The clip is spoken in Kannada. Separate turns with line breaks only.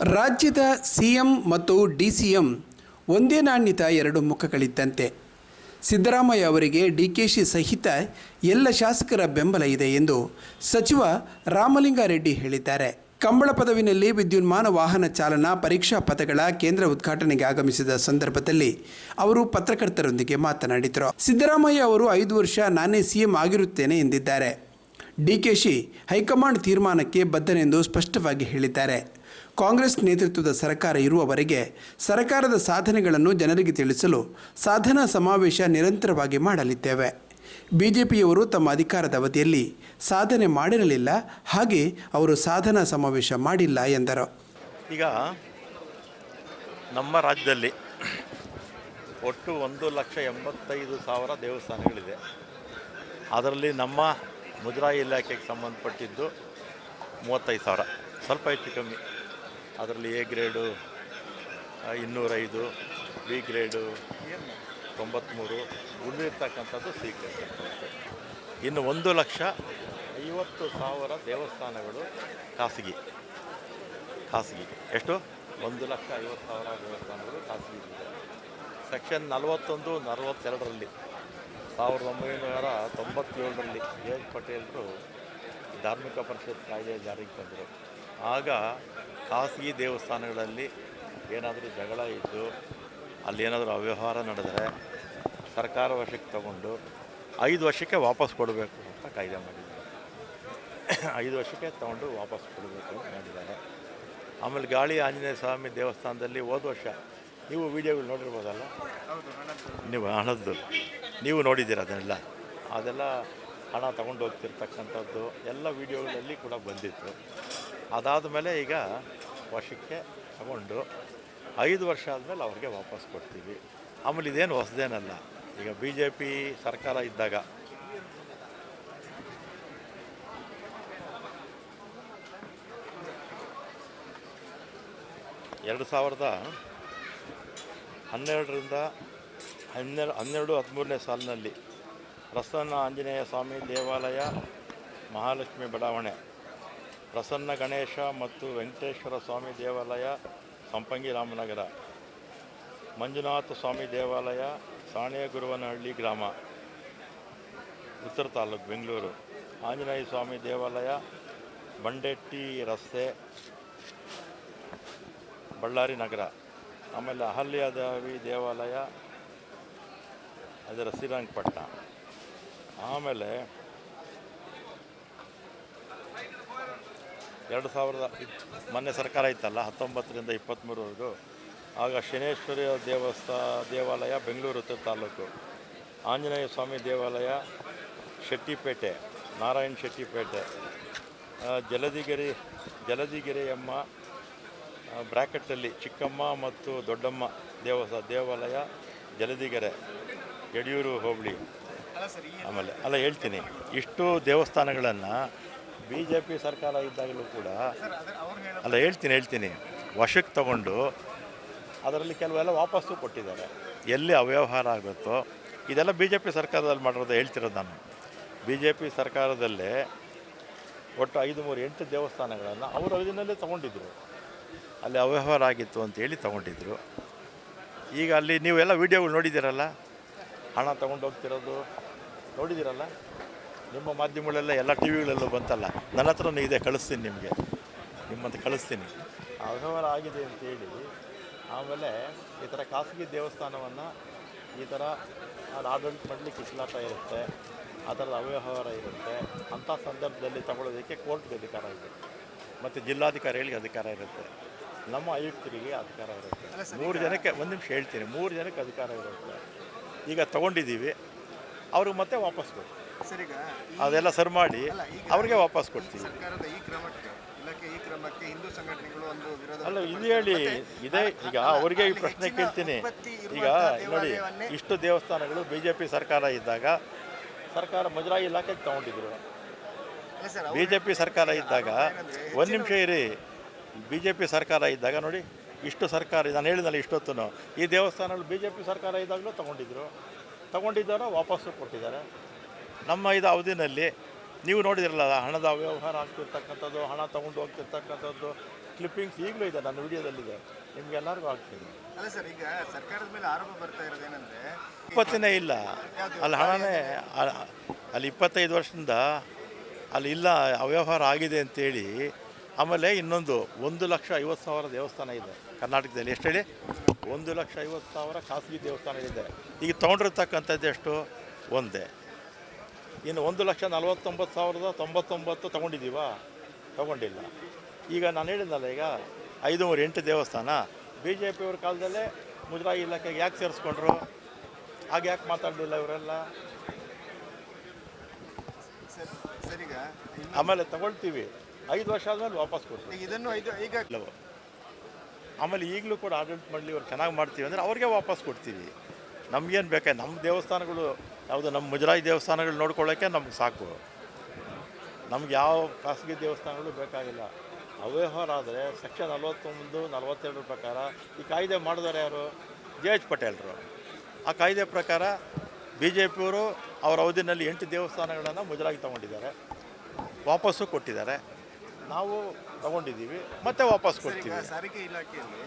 ರಾಜ್ಯದ ಸಿಎಂ ಮತ್ತು ಡಿಸಿಎಂ ಒಂದೇ ನಾಣ್ಯದ ಎರಡು ಮುಖಗಳಿದ್ದಂತೆ. ಸಿದ್ದರಾಮಯ್ಯ ಅವರಿಗೆ ಡಿ ಕೆ ಶಿ ಸಹಿತ ಎಲ್ಲ ಶಾಸಕರ ಬೆಂಬಲ ಇದೆ ಎಂದು ಸಚಿವ ರಾಮಲಿಂಗಾರೆಡ್ಡಿ ಹೇಳಿದ್ದಾರೆ. ಕಂಬಳ ಪದವಿನಲ್ಲಿ ವಿದ್ಯುನ್ಮಾನ ವಾಹನ ಚಾಲನಾ ಪರೀಕ್ಷಾ ಪಥಗಳ ಕೇಂದ್ರ ಉದ್ಘಾಟನೆಗೆ ಆಗಮಿಸಿದ ಸಂದರ್ಭದಲ್ಲಿ ಅವರು ಪತ್ರಕರ್ತರೊಂದಿಗೆ ಮಾತನಾಡಿದರು. ಸಿದ್ದರಾಮಯ್ಯ ಅವರು ಐದು ವರ್ಷ ನಾನೇ ಸಿಎಂ ಆಗಿರುತ್ತೇನೆ ಎಂದಿದ್ದಾರೆ. ಡಿಕೆಶಿ ಹೈಕಮಾಂಡ್ ತೀರ್ಮಾನಕ್ಕೆ ಬದ್ಧನೆಂದು ಸ್ಪಷ್ಟವಾಗಿ ಹೇಳಿದ್ದಾರೆ. ಕಾಂಗ್ರೆಸ್ ನೇತೃತ್ವದ ಸರ್ಕಾರ ಇರುವವರೆಗೆ ಸರ್ಕಾರದ ಸಾಧನೆಗಳನ್ನು ಜನರಿಗೆ ತಿಳಿಸಲು ಸಾಧನಾ ಸಮಾವೇಶ ನಿರಂತರವಾಗಿ ಮಾಡಲಿದ್ದೇವೆ. ಬಿಜೆಪಿಯವರು ತಮ್ಮ ಅಧಿಕಾರದ ಅವಧಿಯಲ್ಲಿ ಸಾಧನೆ ಮಾಡಿರಲಿಲ್ಲ, ಹಾಗೆ ಅವರು ಸಾಧನಾ ಸಮಾವೇಶ ಮಾಡಿಲ್ಲ ಎಂದರು.
ಈಗ ನಮ್ಮ ರಾಜ್ಯದಲ್ಲಿ ಒಟ್ಟು ಒಂದು ಲಕ್ಷ ಎಂಬತ್ತೈದು ಸಾವಿರ ದೇವಸ್ಥಾನಗಳಿದೆ. ಅದರಲ್ಲಿ ನಮ್ಮ ಮುಜರಾಯಿ ಇಲಾಖೆಗೆ ಸಂಬಂಧಪಟ್ಟಿದ್ದು ಮೂವತ್ತೈದು ಸಾವಿರ. ಸ್ವಲ್ಪ ಹೆಚ್ಚು ಕಮ್ಮಿ. ಅದರಲ್ಲಿ ಎ ಗ್ರೇಡು ಇನ್ನೂರೈದು ಬಿ ಗ್ರೇಡು ತೊಂಬತ್ತ್ಮೂರು ಉಳಿದಿರ್ತಕ್ಕಂಥದ್ದು ಸಿ ಗ್ರೇಡ್ ಇನ್ನು ಒಂದು ಲಕ್ಷ ಐವತ್ತು ಸಾವಿರ ದೇವಸ್ಥಾನಗಳು ಖಾಸಗಿ. ಖಾಸಗಿ. ಎಷ್ಟು? ಒಂದು ಲಕ್ಷ ಐವತ್ತು ಸಾವಿರ ದೇವಸ್ಥಾನಗಳು ಖಾಸಗಿ. ಸೆಕ್ಷನ್ ನಲವತ್ತೊಂದು, ನಲವತ್ತೆರಡರಲ್ಲಿ, ಸಾವಿರದ ಒಂಬೈನೂರ ತೊಂಬತ್ತೇಳರಲ್ಲಿ ಜಯಂತ್ ಪಟೇಲರು ಧಾರ್ಮಿಕ ಪರಿಷತ್ ಕಾಯ್ದೆ ಜಾರಿಗೆ ತಂದರು. ಆಗ ಖಾಸಗಿ ದೇವಸ್ಥಾನಗಳಲ್ಲಿ ಏನಾದರೂ ಜಗಳ ಇದ್ದು ಅಲ್ಲಿ ಏನಾದರೂ ಅವ್ಯವಹಾರ ನಡೆದರೆ ಸರ್ಕಾರ ವಶಕ್ಕೆ ತಗೊಂಡು ಐದು ವರ್ಷಕ್ಕೆ ವಾಪಸ್ ಕೊಡಬೇಕು ಅಂತ ಕಾಯ್ದೆ ಮಾಡಿದ್ದಾರೆ. ಐದು ವರ್ಷಕ್ಕೆ ತಗೊಂಡು ವಾಪಸ್ ಕೊಡಬೇಕು ಅಂತ ಮಾಡಿದ್ದಾರೆ. ಆಮೇಲೆ ಗಾಳಿ ಆಂಜನೇಯ ಸ್ವಾಮಿ ದೇವಸ್ಥಾನದಲ್ಲಿ ಹೋದ ವರ್ಷ ನೀವು ವೀಡಿಯೋಗಳು ನೋಡಿರ್ಬೋದಲ್ಲ? ನೀವು ಹಣದ್ದು, ನೀವು ನೋಡಿದ್ದೀರ ಅದನ್ನೆಲ್ಲ? ಅದೆಲ್ಲ ಹಣ ತಗೊಂಡು ಹೋಗ್ತಿರ್ತಕ್ಕಂಥದ್ದು ಎಲ್ಲ ವೀಡಿಯೋಗಳಲ್ಲಿ ಕೂಡ ಬಂದಿತ್ತು. ಅದಾದ ಮೇಲೆ ಈಗ ವರ್ಷಕ್ಕೆ ತಗೊಂಡು ಐದು ವರ್ಷ ಆದಮೇಲೆ ಅವ್ರಿಗೆ ವಾಪಸ್ ಕೊಡ್ತೀವಿ. ಆಮೇಲೆ ಇದೇನು ಹೊಸದೇನಲ್ಲ, ಈಗ ಬಿ ಜೆ ಪಿ ಸರ್ಕಾರ ಇದ್ದಾಗ. ಎರಡು ಸಾವಿರದ ಹನ್ನೆರಡರಿಂದ ಹನ್ನೆರಡು ಹನ್ನೆರಡು, ಹದಿಮೂರನೇ ಸಾಲಿನಲ್ಲಿ ಪ್ರಸನ್ನ ಆಂಜನೇಯ ಸ್ವಾಮಿ ದೇವಾಲಯ ಮಹಾಲಕ್ಷ್ಮಿ ಬಡಾವಣೆ. ಪ್ರಸನ್ನ ಗಣೇಶ ಮತ್ತು ವೆಂಕಟೇಶ್ವರ ಸ್ವಾಮಿ ದೇವಾಲಯ, ಸಂಪಂಗಿ ರಾಮನಗರ. ಮಂಜುನಾಥ ಸ್ವಾಮಿ ದೇವಾಲಯ, ಸಾಣೇಗುರುವನಹಳ್ಳಿ ಗ್ರಾಮ. ಉತ್ತರ ತಾಲೂಕು, ಬೆಂಗಳೂರು. ಆಂಜನೇಯ ಸ್ವಾಮಿ ದೇವಾಲಯ, ಬಂಡೆಟ್ಟಿ ರಸ್ತೆ, ಬಳ್ಳಾರಿ ನಗರ. ಆಮೇಲೆ ಅಹಲ್ಯಾದೇವಿ ದೇವಾಲಯ, ಅದರ ಶ್ರೀರಂಗಪಟ್ಟಣ. ಆಮೇಲೆ ಎರಡು ಸಾವಿರದ ಮೊನ್ನೆ ಸರ್ಕಾರ ಇತ್ತಲ್ಲ ಹತ್ತೊಂಬತ್ತರಿಂದ ಇಪ್ಪತ್ತ್ಮೂರವರೆಗೂ ಆಗ ಶನೇಶ್ವರಿ ದೇವಸ್ಥಾ ದೇವಾಲಯ ಬೆಂಗಳೂರು ಉತ್ತರ ತಾಲೂಕು. ಆಂಜನೇಯ ಸ್ವಾಮಿ ದೇವಾಲಯ ಶೆಟ್ಟಿಪೇಟೆ ನಾರಾಯಣ ಶೆಟ್ಟಿಪೇಟೆ. ಜಲದಿಗಿರಿ ಜಲದಿಗಿರಿಯಮ್ಮ ಬ್ರ್ಯಾಕೆಟಲ್ಲಿ ಚಿಕ್ಕಮ್ಮ ಮತ್ತು ದೊಡ್ಡಮ್ಮ ದೇವಸ ದೇವಾಲಯ ಜಲದಿಗೆರೆ ಯಡಿಯೂರು ಹೋಬಳಿ. ಆಮೇಲೆ ಅಲ್ಲ ಹೇಳ್ತೀನಿ ಇಷ್ಟು ದೇವಸ್ಥಾನಗಳನ್ನು ಬಿ ಜೆ ಪಿ ಸರ್ಕಾರ ಇದ್ದಾಗಲೂ ಕೂಡ ಅಲ್ಲ ಹೇಳ್ತೀನಿ ಹೇಳ್ತೀನಿ. ವಶಕ್ಕೆ ತಗೊಂಡು ಅದರಲ್ಲಿ ಕೆಲವೆಲ್ಲ ವಾಪಸ್ಸು ಕೊಟ್ಟಿದ್ದಾರೆ. ಎಲ್ಲಿ ಅವ್ಯವಹಾರ ಆಗುತ್ತೋ ಇದೆಲ್ಲ ಬಿ ಜೆ ಪಿ ಸರ್ಕಾರದಲ್ಲಿ ಮಾಡಿರೋದು ಹೇಳ್ತಿರೋದು ನಾನು. ಬಿ ಜೆ ಪಿ ಸರ್ಕಾರದಲ್ಲೇ ಒಟ್ಟು ಐದು ಮೂರು ಎಂಟು ದೇವಸ್ಥಾನಗಳನ್ನು ಅವರು ಅವಧಿನಲ್ಲೇ ತೊಗೊಂಡಿದ್ದರು ಅಲ್ಲಿ ಅವ್ಯವಹಾರ ಆಗಿತ್ತು ಅಂತೇಳಿ ತೊಗೊಂಡಿದ್ರು. ಈಗ ಅಲ್ಲಿ ನೀವೆಲ್ಲ ವೀಡಿಯೋಗಳು ನೋಡಿದ್ದೀರಲ್ಲ? ಹಣ ತೊಗೊಂಡು ಹೋಗ್ತಿರೋದು ನೋಡಿದ್ದೀರಲ್ಲ? ನಿಮ್ಮ ಮಾಧ್ಯಮಗಳೆಲ್ಲ ಎಲ್ಲ ಟಿ ವಿಗಳಲ್ಲೂ ಬಂತಲ್ಲ ನನ್ನ ಹತ್ರನೂ ಇದೆ ಕಳಿಸ್ತೀನಿ ನಿಮಗೆ. ನಿಮ್ಮಂತ ಕಳಿಸ್ತೀನಿ. ಅವ್ಯವಹಾರ ಆಗಿದೆ ಅಂತೇಳಿ ಆಮೇಲೆ ಈ ಥರ ಖಾಸಗಿ ದೇವಸ್ಥಾನವನ್ನು ಈ ಥರ ಆಡಳಿತ ಮಾಡಲಿಕ್ಕೆ ಕಿಸಲಾಟ ಇರುತ್ತೆ ಆ ಥರದ ಅವ್ಯವಹಾರ ಇರುತ್ತೆ ಅಂಥ ಸಂದರ್ಭದಲ್ಲಿ ತಗೊಳ್ಳೋದಕ್ಕೆ ಕೋರ್ಟ್ಗೆ ಅಧಿಕಾರ ಇದೆ. ಮತ್ತು ಜಿಲ್ಲಾಧಿಕಾರಿಗಳಿಗೆ ಅಧಿಕಾರ ಇರುತ್ತೆ. ನಮ್ಮ ಆಯುಕ್ತರಿಗೆ ಅಧಿಕಾರ ಇರುತ್ತೆ. ಮೂರು ಜನಕ್ಕೆ ಒಂದು ನಿಮಿಷ ಹೇಳ್ತೀನಿ ಮೂರು ಜನಕ್ಕೆ ಅಧಿಕಾರ ಇರುತ್ತೆ. ಈಗ ತಗೊಂಡಿದ್ದೀವಿ ಅವ್ರಿಗೆ ಮತ್ತೆ ವಾಪಸ್ ಕೊಡ್ತೀವಿ ಅದೆಲ್ಲ ಸರ್ ಮಾಡಿ ಅವ್ರಿಗೆ ವಾಪಸ್ ಕೊಡ್ತೀವಿ. ಅಲ್ಲ ಇದು ಹೇಳಿ ಇದೇ ಈಗ ಅವರಿಗೆ ಈ ಪ್ರಶ್ನೆ ಕೇಳ್ತೀನಿ. ಈಗ ನೋಡಿ ಇಷ್ಟು ದೇವಸ್ಥಾನಗಳು ಬಿ ಜೆ ಪಿ ಸರ್ಕಾರ ಇದ್ದಾಗ ಸರ್ಕಾರ ಮುಜರಾಯಿ ಇಲಾಖೆಗೆ ತಗೊಂಡಿದ್ರು. ಬಿ ಜೆ ಪಿ ಸರ್ಕಾರ ಇದ್ದಾಗ ಒಂದು ನಿಮಿಷ ಇರಿ. ಬಿ ಜೆ ಪಿ ಸರ್ಕಾರ ಇದ್ದಾಗ ನೋಡಿ ಇಷ್ಟು ಸರ್ಕಾರ ನಾನು ಹೇಳಿದ್ನಲ್ಲ ಇಷ್ಟೊತ್ತು ಈ ದೇವಸ್ಥಾನಗಳು ಬಿ ಜೆ ಪಿ ಸರ್ಕಾರ ಇದ್ದಾಗಲೂ ತಗೊಂಡಿದ್ರು. ತಗೊಂಡಿದ್ದಾರೆ ವಾಪಸ್ಸು ಕೊಟ್ಟಿದ್ದಾರೆ. ನಮ್ಮ ಇದು ಅವಧಿನಲ್ಲಿ ನೀವು ನೋಡಿದಿರಲ್ಲ ಹಣದ ಅವ್ಯವಹಾರ ಆಗ್ತಿರ್ತಕ್ಕಂಥದ್ದು ಹಣ ತಗೊಂಡು ಹೋಗ್ತಿರ್ತಕ್ಕಂಥದ್ದು ಕ್ಲಿಪ್ಪಿಂಗ್ಸ್ ಈಗಲೂ ಇದೆ ನನ್ನ ವಿಡಿಯೋದಲ್ಲಿದೆ. ನಿಮ್ಗೆಲ್ಲರಿಗೂ ಆಗ್ತಿದೆ
ಅಲ್ಲ ಸರ್ ಈಗ ಸರ್ಕಾರದ ಮೇಲೆ ಆರೋಪ ಬರ್ತಾ ಇರೋದೇನಂದ್ರೆ
ಇಪ್ಪತ್ತನೇ ಇಲ್ಲ. ಅಲ್ಲಿ ಹಣನೇ ಅಲ್ಲಿ ಇಪ್ಪತ್ತೈದು ವರ್ಷದಿಂದ ಅಲ್ಲಿ ಇಲ್ಲ ಅವ್ಯವಹಾರ ಆಗಿದೆ ಅಂತೇಳಿ ಆಮೇಲೆ ಇನ್ನೊಂದು ಒಂದು ಲಕ್ಷ ಐವತ್ತು ಸಾವಿರ ದೇವಸ್ಥಾನ ಇದೆ ಕರ್ನಾಟಕದಲ್ಲಿ. ಎಷ್ಟು ಹೇಳಿ? ಒಂದು ಲಕ್ಷ ಐವತ್ತು ಸಾವಿರ ಖಾಸಗಿ ದೇವಸ್ಥಾನ ಇದೆ. ಈಗ ತೊಗೊಂಡಿರ್ತಕ್ಕಂಥದ್ದು ಎಷ್ಟು? ಒಂದೇ. ಇನ್ನು ಒಂದು ಲಕ್ಷ ನಲವತ್ತೊಂಬತ್ತು ಸಾವಿರದ ತೊಂಬತ್ತೊಂಬತ್ತು ತೊಗೊಂಡಿದ್ದೀವಾ? ತೊಗೊಂಡಿಲ್ಲ. ಈಗ ನಾನು ಹೇಳಿದ್ನಲ್ಲ ಈಗ ಐದೂವರೆ ಎಂಟು ದೇವಸ್ಥಾನ. ಬಿ ಜೆ ಪಿಯವ್ರ ಕಾಲದಲ್ಲೇ ಮುಜರಾಯಿ ಇಲಾಖೆಗೆ ಯಾಕೆ ಸೇರಿಸ್ಕೊಂಡ್ರು? ಆಗ ಯಾಕೆ ಮಾತಾಡಲಿಲ್ಲ ಇವರೆಲ್ಲ? ಆಮೇಲೆ ತಗೊಳ್ತೀವಿ. ಐದು ವರ್ಷ ಆದಮೇಲೆ ವಾಪಸ್ ಕೊಡ್ತೀವಿ.
ಈಗ ಇದನ್ನು ಐದು ಈಗ
ಆಮೇಲೆ ಈಗಲೂ ಕೂಡ ಆಡಳಿತ ಮಾಡಲಿ ಇವ್ರು ಚೆನ್ನಾಗಿ ಮಾಡ್ತೀವಿ ಅಂದರೆ ಅವ್ರಿಗೆ ವಾಪಸ್ ಕೊಡ್ತೀವಿ. ನಮಗೇನು ಬೇಕೆ? ನಮ್ಮ ದೇವಸ್ಥಾನಗಳು, ಯಾವುದು ನಮ್ಮ ಮುಜರಾಯಿ ದೇವಸ್ಥಾನಗಳು ನೋಡ್ಕೊಳ್ಳೋಕ್ಕೆ ನಮ್ಗೆ ಸಾಕು. ನಮ್ಗೆ ಯಾವ ಖಾಸಗಿ ದೇವಸ್ಥಾನಗಳು ಬೇಕಾಗಿಲ್ಲ. ಅವ್ಯವಹಾರ ಆದರೆ ಸೆಕ್ಷನ್ ನಲವತ್ತೊಂದು ನಲವತ್ತೆರಡರ ಪ್ರಕಾರ ಈ ಕಾಯ್ದೆ ಮಾಡಿದವರು ಯಾರು? ಜೆ ಎಚ್ ಪಟೇಲ್ರು. ಆ ಕಾಯ್ದೆ ಪ್ರಕಾರ ಬಿ ಜೆ ಪಿಯವರು ಅವರ ಅವಧಿನಲ್ಲಿ ಎಂಟು ದೇವಸ್ಥಾನಗಳನ್ನು ಮುಜರಾಗಿ ತಗೊಂಡಿದ್ದಾರೆ. ವಾಪಸ್ಸು ಕೊಟ್ಟಿದ್ದಾರೆ. ನಾವು ತಗೊಂಡಿದ್ದೀವಿ. ಮತ್ತೆ ವಾಪಸ್ ಕೊಡ್ತೀವಿ.
ಸಾರಿಗೆ ಇಲಾಖೆಯಲ್ಲಿ